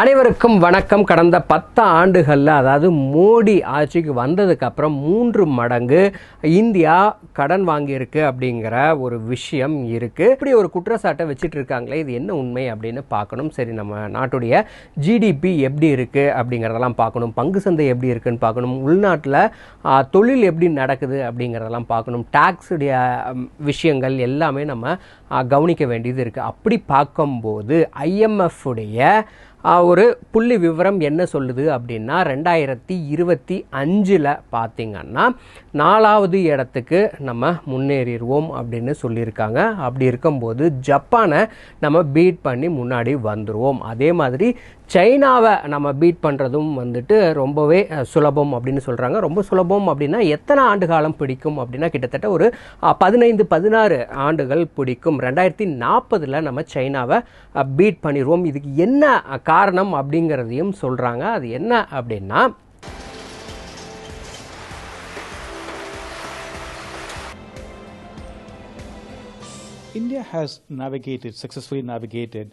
அனைவருக்கும் வணக்கம். கடந்த பத்து ஆண்டுகளில் அதாவது மோடி ஆட்சிக்கு வந்ததுக்கு அப்புறம் மூன்று மடங்கு இந்தியா கடன் வாங்கியிருக்கு அப்படிங்கிற ஒரு விஷயம் இருக்குது இப்படி ஒரு குற்றச்சாட்டை வச்சுட்டு இருக்காங்களே இது என்ன உண்மை அப்படின்னு பார்க்கணும். சரி நம்ம நாட்டுடைய ஜிடிபி எப்படி இருக்குது அப்படிங்கிறதெல்லாம் பார்க்கணும். பங்கு சந்தை எப்படி இருக்குன்னு பார்க்கணும். உள்நாட்டில் தொழில் எப்படி நடக்குது அப்படிங்கிறதெல்லாம் பார்க்கணும். டேக்ஸுடைய விஷயங்கள் எல்லாமே நம்ம கவனிக்க வேண்டியது இருக்குது அப்படி பார்க்கும்போது ஐஎம்எஃப் உடைய ஒரு புள்ளி விவரம் என்ன சொல்லுது அப்படின்னா ரெண்டாயிரத்தி இருபத்தி அஞ்சில் பார்த்திங்கன்னா நாலாவது இடத்துக்கு நம்ம முன்னேறிடுவோம் அப்படின்னு சொல்லியிருக்காங்க. அப்படி இருக்கும்போது ஜப்பானை நம்ம பீட் பண்ணி முன்னாடி வந்துடுவோம் அதே மாதிரி சைனாவை நம்ம பீட் பண்ணுறதும் வந்துட்டு ரொம்பவே சுலபம் அப்படின்னு சொல்கிறாங்க ரொம்ப சுலபம் அப்படின்னா எத்தனை ஆண்டு காலம் பிடிக்கும் அப்படின்னா கிட்டத்தட்ட ஒரு பதினைந்து பதினாறு ஆண்டுகள் பிடிக்கும். ரெண்டாயிரத்தி நாற்பதில் நம்ம சைனாவை பீட் பண்ணிடுவோம் இதுக்கு என்ன காரணம் அப்படிங்கிறதையும் சொல்கிறாங்க அது என்ன அப்படின்னா India has navigated, successfully navigated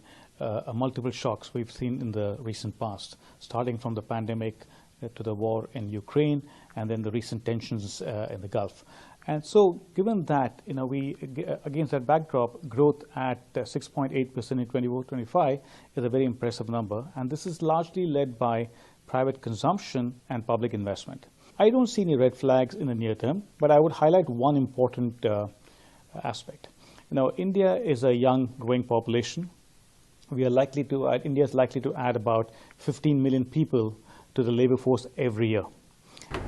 multiple shocks we've seen in the recent past, starting from the pandemic uh, to the war in Ukraine and then the recent tensions uh, in the Gulf. And so, given that, you know, we, against that backdrop, growth at uh, 6.8% in 24-25 is a very impressive number. And this is largely led by private consumption and public investment. I don't see any red flags in the near term, but I would highlight one important uh, aspect. You know, India is a young, growing population. We are likely to, uh, India is likely to add about 15 million people to the labor force every year.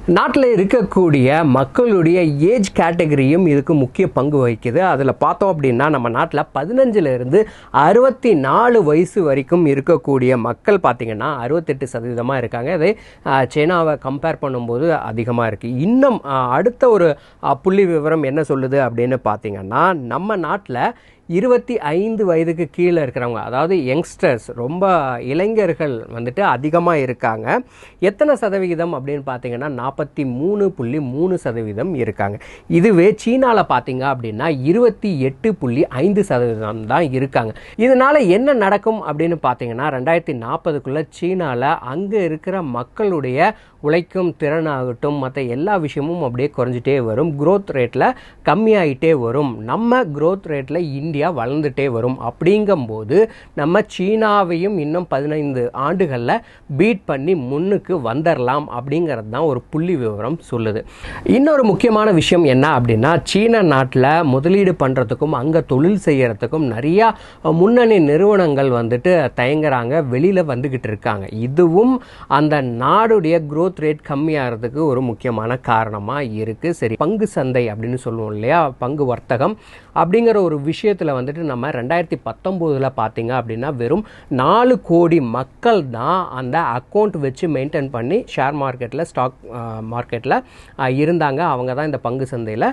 நாட்டில் இருக்கக்கூடிய மக்களுடைய age கேட்டகரியும் இதுக்கு முக்கிய பங்கு வகிக்குது. அதில் பார்த்தோம் அப்படின்னா நம்ம நாட்டில் பதினஞ்சுலேருந்து அறுபத்தி நாலு வயசு வரைக்கும் இருக்கக்கூடிய மக்கள் பார்த்திங்கன்னா அறுபத்தெட்டு சதவீதமாக இருக்காங்க. அது சைனாவை கம்பேர் பண்ணும்போது அதிகமாக இருக்குது இன்னும் அடுத்த ஒரு புள்ளி விவரம் என்ன சொல்லுது அப்படின்னு பார்த்தீங்கன்னா நம்ம நாட்டில் இருபத்தி ஐந்து வயதுக்கு கீழே இருக்கிறவங்க அதாவது யங்ஸ்டர்ஸ் ரொம்ப இளைஞர்கள் வந்துட்டு அதிகமாக இருக்காங்க. எத்தனை சதவிகிதம் அப்படின்னு பார்த்தீங்கன்னா நாற்பத்தி மூணு புள்ளி மூணு சதவீதம் இருக்காங்க. இதுவே சீனாவில் பார்த்தீங்க அப்படின்னா இருபத்தி எட்டு புள்ளி ஐந்து சதவீதம் தான் இருக்காங்க. இதனால் என்ன நடக்கும் அப்படின்னு பார்த்தீங்கன்னா ரெண்டாயிரத்தி நாற்பதுக்குள்ளே சீனாவில் அங்கே இருக்கிற மக்களுடைய உழைக்கும் திறனாகட்டும் மற்ற எல்லா விஷயமும் அப்படியே குறைஞ்சிட்டே வரும். க்ரோத் ரேட்டில் கம்மியாயிட்டே வரும். நம்ம க்ரோத் ரேட்டில் இந்தியா வளர்ந்துட்டே வரும். அப்படிங்கும்போது நம்ம சீனாவையும் இன்னும் பதினைந்து ஆண்டுகளில் பீட் பண்ணி முன்னுக்கு வந்துடலாம் அப்படிங்கிறது தான் ஒரு புள்ளி விவரம் சொல்லுது. இன்னொரு முக்கியமான விஷயம் என்ன அப்படின்னா சீன நாட்டில் முதலீடு பண்ணுறதுக்கும் அங்கே தொழில் செய்கிறதுக்கும் நிறையா முன்னணி நிறுவனங்கள் வந்துட்டு தயங்குறாங்க. வெளியில் வந்துக்கிட்டு இருக்காங்க. இதுவும் அந்த நாடுடைய க்ரோத் க்ரோத் ரேட் கம்மியாகிறதுக்கு ஒரு முக்கியமான காரணமாக இருக்குது சரி பங்கு சந்தை அப்படின்னு சொல்லுவோம் இல்லையா? பங்கு வர்த்தகம் அப்படிங்கிற ஒரு விஷயத்தில் வந்துட்டு நம்ம ரெண்டாயிரத்தி பத்தொம்போதில் பார்த்தீங்க அப்படின்னா வெறும் நாலு கோடி மக்கள் தான் அந்த அக்கௌண்ட் வச்சு மெயின்டைன் பண்ணி ஷேர் மார்க்கெட்டில் ஸ்டாக் மார்க்கெட்டில் இருந்தாங்க. அவங்க தான் இந்த பங்கு சந்தையில்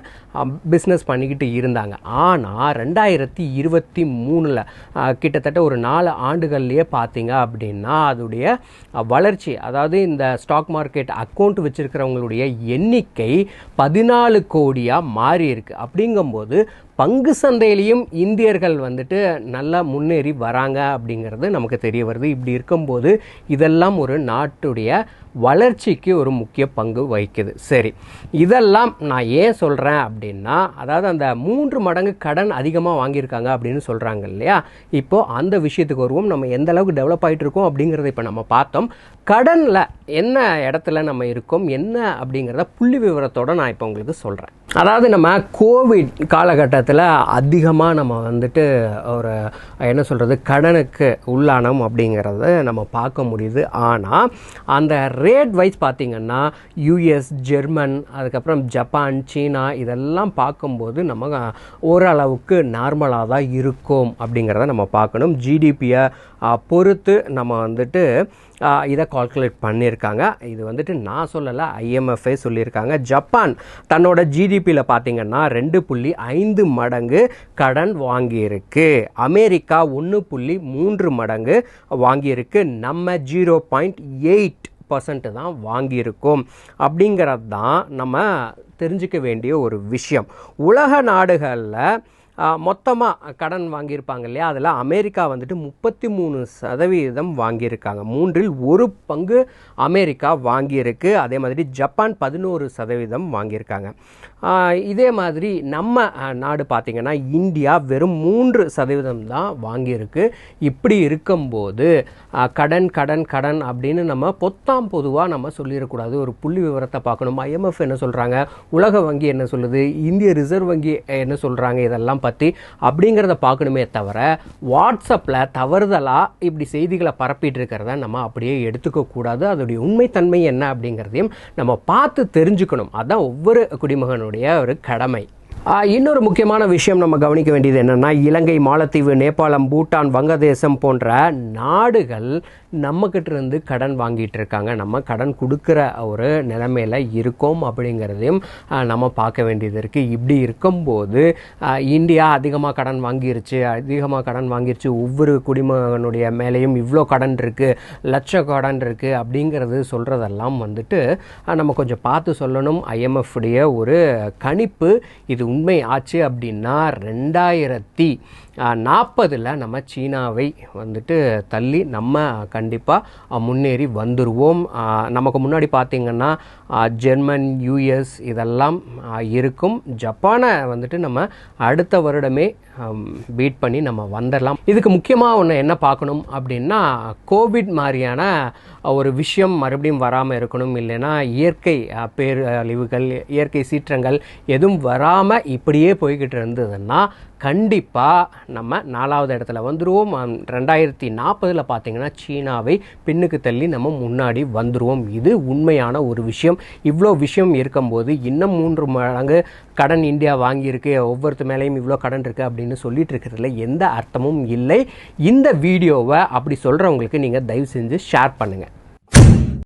பிஸ்னஸ் பண்ணிக்கிட்டு இருந்தாங்க. ஆனால் ரெண்டாயிரத்தி இருபத்தி மூணில் கிட்டத்தட்ட ஒரு நாலு ஆண்டுகள்லேயே பார்த்தீங்க அப்படின்னா அதோடைய வளர்ச்சி அதாவது இந்த ஸ்டாக் மார்க்கெட் அக்கௌண்ட் வச்சிருக்கிறவங்களுடைய எண்ணிக்கை பதினாலு கோடியாக மாறி இருக்கு அப்படிங்கும்போது பங்கு சந்தையிலையும் இந்தியர்கள் வந்துட்டு நல்லா முன்னேறி வராங்க அப்படிங்கிறது நமக்கு தெரிய வருது. இப்படி இருக்கும்போது இதெல்லாம் ஒரு நாட்டுடைய வளர்ச்சிக்கு ஒரு முக்கிய பங்கு வகிக்குது. சரி இதெல்லாம் நான் ஏன் சொல்கிறேன் அப்படின்னா அதாவது அந்த மூன்று மடங்கு கடன் அதிகமாக வாங்கியிருக்காங்க அப்படின்னு சொல்கிறாங்க இல்லையா? இப்போது அந்த விஷயத்துக்கு வருவோம். நம்ம எந்த அளவுக்கு டெவலப் ஆகிட்டு இருக்கோம் அப்படிங்கிறத இப்போ நம்ம பார்த்தோம். கடனில் என்ன இடத்துல நம்ம இருக்கோம் என்ன அப்படிங்கிறத புள்ளி விவரத்தோடு நான் இப்போ உங்களுக்கு சொல்கிறேன் அதாவது நம்ம கோவிட் காலகட்டத்தில் அதிகமாக நம்ம வந்துட்டு ஒரு என்ன சொல்கிறது கடனுக்கு உள்ளானோம் அப்படிங்கிறத நம்ம பார்க்க முடியுது. ஆனால் அந்த ரேட் வைஸ் பார்த்திங்கன்னா யூஎஸ் ஜெர்மன் அதுக்கப்புறம் ஜப்பான் சீனா இதெல்லாம் பார்க்கும்போது நம்ம ஓரளவுக்கு நார்மலாக தான் இருக்கும் அப்படிங்கிறத நம்ம பார்க்கணும். ஜிடிபியை பொறுத்து நம்ம வந்துட்டு இதை கால்குலேட் பண்ணியிருக்காங்க. இது வந்துட்டு நான் சொல்லலை ஐஎம்எஃப்ஐ சொல்லியிருக்காங்க. ஜப்பான் தன்னோட ஜிடிபியில் பார்த்தீங்கன்னா ரெண்டு புள்ளி ஐந்து மடங்கு கடன் வாங்கியிருக்கு. அமெரிக்கா ஒன்று புள்ளி மூன்று மடங்கு வாங்கியிருக்கு. நம்ம ஜீரோ பாயிண்ட் எயிட் பர்சன்ட் தான் வாங்கியிருக்கோம். அப்படிங்கிறது தான் நம்ம தெரிஞ்சுக்க வேண்டிய ஒரு விஷயம். உலக நாடுகளில் மொத்தமாக கடன் வாங்கியிருப்பாங்க இல்லையா? அதில் அமெரிக்கா வந்துட்டு முப்பத்தி மூணு சதவீதம் வாங்கியிருக்காங்க. மூன்றில் ஒரு பங்கு அமெரிக்கா வாங்கியிருக்கு. அதே மாதிரி ஜப்பான் பதினோரு சதவீதம் வாங்கியிருக்காங்க. இதே மாதிரி நம்ம நாடு பார்த்திங்கன்னா இந்தியா வெறும் மூன்று சதவீதம் தான் வாங்கியிருக்கு. இப்படி இருக்கும்போது கடன் கடன் கடன் அப்படின்னு நம்ம பொத்தாம் பொதுவாக நம்ம சொல்லிடக்கூடாது. ஒரு புள்ளி விவரத்தை பார்க்கணும்? ஐஎம்எஃப் என்ன சொல்கிறாங்க உலக வங்கி என்ன சொல்லுது? இந்திய ரிசர்வ் வங்கி என்ன சொல்கிறாங்க இதெல்லாம் பற்றி அப்படிங்கிறத பார்க்கணுமே தவிர வாட்ஸ்அப்பில் தவறுதலாக இப்படி செய்திகளை பரப்பிட்டு இருக்கிறத நம்ம அப்படியே எடுத்துக்கக்கூடாது. அதோடைய உண்மைத்தன்மை என்ன அப்படிங்கிறதையும் நம்ம பார்த்து தெரிஞ்சுக்கணும். அதான் ஒவ்வொரு குடிமகனுடைய ஒரு கடமை. ஆ, இன்னொரு முக்கியமான விஷயம் நம்ம கவனிக்க வேண்டியது என்னென்னா இலங்கை மாலத்தீவு நேபாளம் பூட்டான் வங்கதேசம் போன்ற நாடுகள் நம்மக்கிட்ட இருந்து கடன் வாங்கிட்டு இருக்காங்க. நம்ம கடன் கொடுக்குற ஒரு நிலைமையில் இருக்கோம் அப்படிங்கிறதையும் நம்ம பார்க்க வேண்டியது இருக்குது இப்படி இருக்கும்போது இந்தியா அதிகமாக கடன் வாங்கிருச்சு அதிகமாக கடன் வாங்கிருச்சு ஒவ்வொரு குடிமகனுடைய மேலேயும் இவ்வளோ கடன் இருக்குது லட்ச கடன் இருக்குது அப்படிங்கிறது சொல்கிறதெல்லாம் வந்துட்டு நம்ம கொஞ்சம் பார்த்து சொல்லணும். IMF ஒரு கணிப்பு இது உண்மை ஆச்சு அப்படின்னா ரெண்டாயிரத்தி நாற்பதில் நம்ம சீனாவை வந்துட்டு தள்ளி நம்ம கண்டிப்பாக முன்னேறி வந்துடுவோம் நமக்கு முன்னாடி பார்த்திங்கன்னா ஜெர்மன் யூஎஸ் இதெல்லாம் இருக்கும். ஜப்பானை வந்துட்டு நம்ம அடுத்த வருடமே பீட் பண்ணி நம்ம வந்துடலாம் இதுக்கு முக்கியமாக ஒன்று என்ன பார்க்கணும் அப்படின்னா கோவிட் மாதிரியான ஒரு விஷயம் மறுபடியும் வராமல் இருக்கணும். இல்லைன்னா இயற்கை பேரழிவுகள் இயற்கை சீற்றங்கள் எதுவும் வராமல் இப்படியே போய்கிட்டு இருந்ததுன்னா கண்டிப்பாக நம்ம நாலாவது இடத்துல வந்துடுவோம் ரெண்டாயிரத்தி நாற்பதில் பார்த்தீங்கன்னா சீனாவை பின்னுக்கு தள்ளி நம்ம முன்னாடி வந்துடுவோம் இது உண்மையான ஒரு விஷயம். இவ்வளோ விஷயம் இருக்கும்போது இன்னும் மூன்று மடங்கு கடன் இந்தியா வாங்கியிருக்கு. ஒவ்வொருத்த மேலேயும் இவ்வளோ கடன் இருக்குது அப்படின்னு சொல்லிட்டு இருக்கிறதுல எந்த அர்த்தமும் இல்லை. இந்த வீடியோவை அப்படி சொல்கிறவங்களுக்கு நீங்கள் தயவு செஞ்சு ஷேர் பண்ணுங்கள்